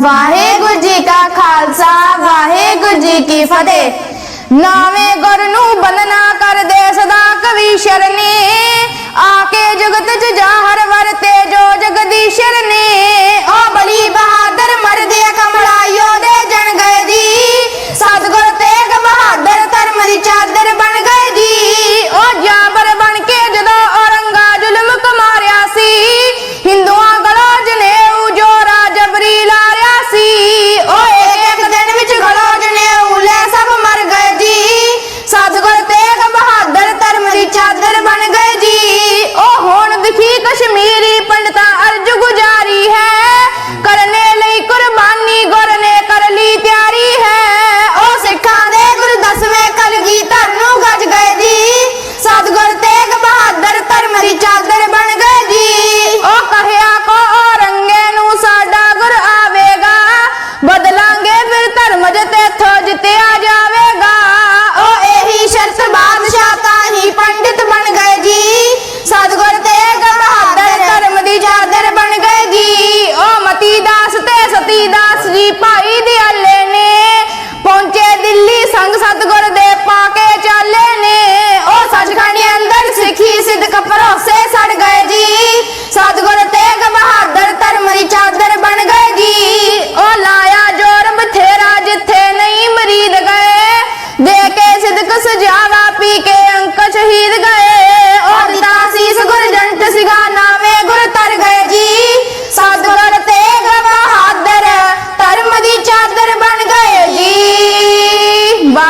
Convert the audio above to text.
ਵਾਹਿਗੁਰੂ ਜੀ ਕਾ ਖਾਲਸਾ, ਵਾਹਿਗੁਰੂ ਜੀ ਕੀ ਫਤਿਹ। ਨਾਵੇਂ ਗੁਰ ਨੂੰ ਬੰਨਣਾ ਕਰਦੇ ਸਦਾ ਕਵੀ ਨੇ ਆ ਕੇ ਜਗਤ ਚ ਜਾ ਹਰ ਵਰਤੇ ਤੇ ਦਾਸ ਜੀ ਭਾਈ ਦਿਆਲੇ ਨੇ, ਪਹੁੰਚੇ ਦਿੱਲੀ ਸੰਗ ਸਤਗੁਰ ਦੇ ਪਾ ਕੇ ਚਾਲੇ ਨੇ। ਓ ਸੱਚਖੰਡ ਅੰਦਰ ਸਿੱਖੀ ਸਿੱਧਕ ਭਰੋਸੇ ਸੜ ਗਏ ਜੀ। ਸਤਗੁਰ ਤੇਗ ਬਹਾਦਰ ਧਰਮ ਦੀ ਚਾਦਰ ਬਣ ਗਏ ਜੀ। ਉਹ ਲਾਇਆ ਜੋਰ ਬਥੇਰਾ ਜਿੱਥੇ ਨਹੀਂ ਮਰੀਦ ਗਏ। ਦੇ ਕੇ ਸਿੱਧਕ ਸਜਾਵਾ ਪੀ ਕੇ ਅੰਕ ਸ਼ਹੀਦ ਗਏ। ਓ ਦਿੱਤਾ ਸੀਸ ਗੁਰ ਜੰਟ